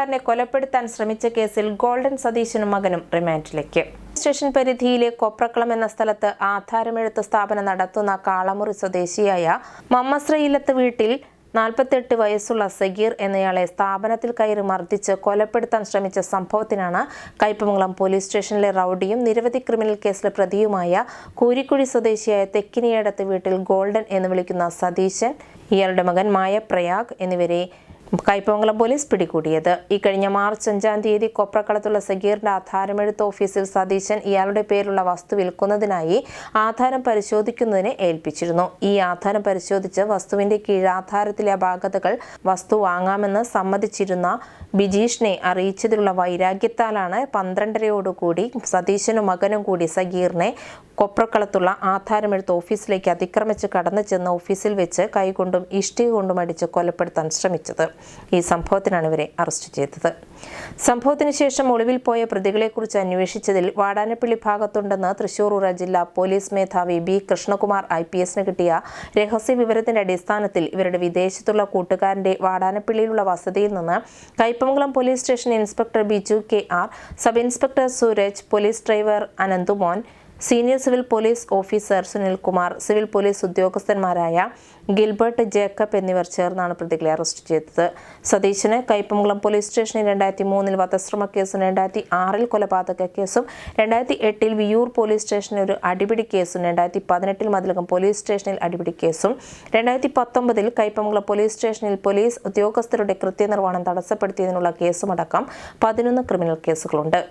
ആധാരമെഴുത്തുകാരനെ കൊലപ്പെടുത്താൻ ശ്രമിച്ച കേസിൽ ഗോൾഡൻ സതീശനും മകനും റിമാൻഡിലേക്ക്. സ്റ്റേഷൻ പരിധിയിലെ കൊപ്രക്കളം എന്ന സ്ഥലത്ത് ആധാരമെഴുത്ത് സ്ഥാപനം നടത്തുന്ന കാളമുറി സ്വദേശിയായ മമ്മശ്രീയിലത്ത് വീട്ടിൽ നാൽപ്പത്തെട്ട് വയസ്സുള്ള സഗീർ എന്നയാളെ സ്ഥാപനത്തിൽ കയറി മർദ്ദിച്ച് കൊലപ്പെടുത്താൻ ശ്രമിച്ച സംഭവത്തിനാണ് കയ്പമംഗലം പോലീസ് സ്റ്റേഷനിലെ റൌഡിയും നിരവധി ക്രിമിനൽ കേസിലെ പ്രതിയുമായ കൂരിക്കുഴി സ്വദേശിയായ തെക്കിനിയടത്ത് വീട്ടിൽ ഗോൾഡൻ എന്ന് വിളിക്കുന്ന സതീശൻ ഇയാളുടെ മകൻ മായ പ്രയാഗ് എന്നിവരെ കയ്പമംഗലം പോലീസ് പിടികൂടിയത്. ഇക്കഴിഞ്ഞ കഴിഞ്ഞ മാർച്ച് അഞ്ചാം തീയതി കൊപ്രക്കളത്തുള്ള സഗീറിന്റെ ആധാരമെഴുത്ത് ഓഫീസിൽ സതീശൻ ഇയാളുടെ പേരുള്ള വസ്തു വിൽക്കുന്നതിനായി ആധാരം പരിശോധിക്കുന്നതിന് ഏൽപ്പിച്ചിരുന്നു. ഈ ആധാരം പരിശോധിച്ച് വസ്തുവിന്റെ കീഴാധാരത്തിലെ അപാകതകൾ വസ്തു വാങ്ങാമെന്ന് സമ്മതിച്ചിരുന്ന ബിജീഷിനെ അറിയിച്ചതിലുള്ള വൈരാഗ്യത്താലാണ് പന്ത്രണ്ടരയോടുകൂടി സതീശനും മകനും കൂടി സഗീറിനെ കൊപ്രക്കളത്തുള്ള ആധാരമെഴുത്ത് ഓഫീസിലേക്ക് അതിക്രമിച്ച് കടന്നു ചെന്ന് ഓഫീസിൽ വെച്ച് കൈകൊണ്ടും ഇഷ്ടിക കൊണ്ടും അടിച്ച് കൊലപ്പെടുത്താൻ ശ്രമിച്ചത്. ഈ സംഭവത്തിനാണ് ഇവരെ അറസ്റ്റ് ചെയ്തത്. സംഭവത്തിന് ശേഷം ഒളിവിൽ പോയ പ്രതികളെക്കുറിച്ച് അന്വേഷിച്ചതിൽ വാടാനപ്പള്ളി ഭാഗത്തുണ്ടെന്ന് തൃശൂർ ഉറ ജില്ലാ പോലീസ് മേധാവി ബി കൃഷ്ണകുമാർ ഐ പി എസിന് കിട്ടിയ രഹസ്യ വിവരത്തിന്റെ അടിസ്ഥാനത്തിൽ ഇവരുടെ വിദേശത്തുള്ള കൂട്ടുകാരന്റെ വാടാനപ്പള്ളിയിലുള്ള വസതിയിൽ നിന്ന് Kaipamangalam police station inspector Biju K R sub inspector Sooraj police driver Ananthumon senior civil police officer Sunilkumar civil police ഉദ്യോഗസ്ഥന്മാരായ Gilbert Jacob എന്നിവർ ചേർന്നാണ് പ്രതികളെ അറസ്റ്റ് ചെയ്തത്. സതീശന് കയ്പമംഗലം പോലീസ് സ്റ്റേഷനിൽ രണ്ടായിരത്തി മൂന്നിൽ വധശ്രമ കേസും രണ്ടായിരത്തി ആറിൽ കൊലപാതക കേസും രണ്ടായിരത്തി എട്ടിൽ വിയൂർ പോലീസ് സ്റ്റേഷനിൽ ഒരു അടിപിടി കേസും രണ്ടായിരത്തി പതിനെട്ടിൽ മതിലകം പോലീസ് സ്റ്റേഷനിൽ അടിപിടി കേസും രണ്ടായിരത്തി പത്തൊമ്പതിൽ കയ്പമംഗലം പോലീസ് സ്റ്റേഷനിൽ പോലീസ് ഉദ്യോഗസ്ഥരുടെ കൃത്യനിർവഹണം തടസ്സപ്പെടുത്തിയതിനുള്ള കേസുമടക്കം പതിനൊന്ന് ക്രിമിനൽ കേസുകളുണ്ട്.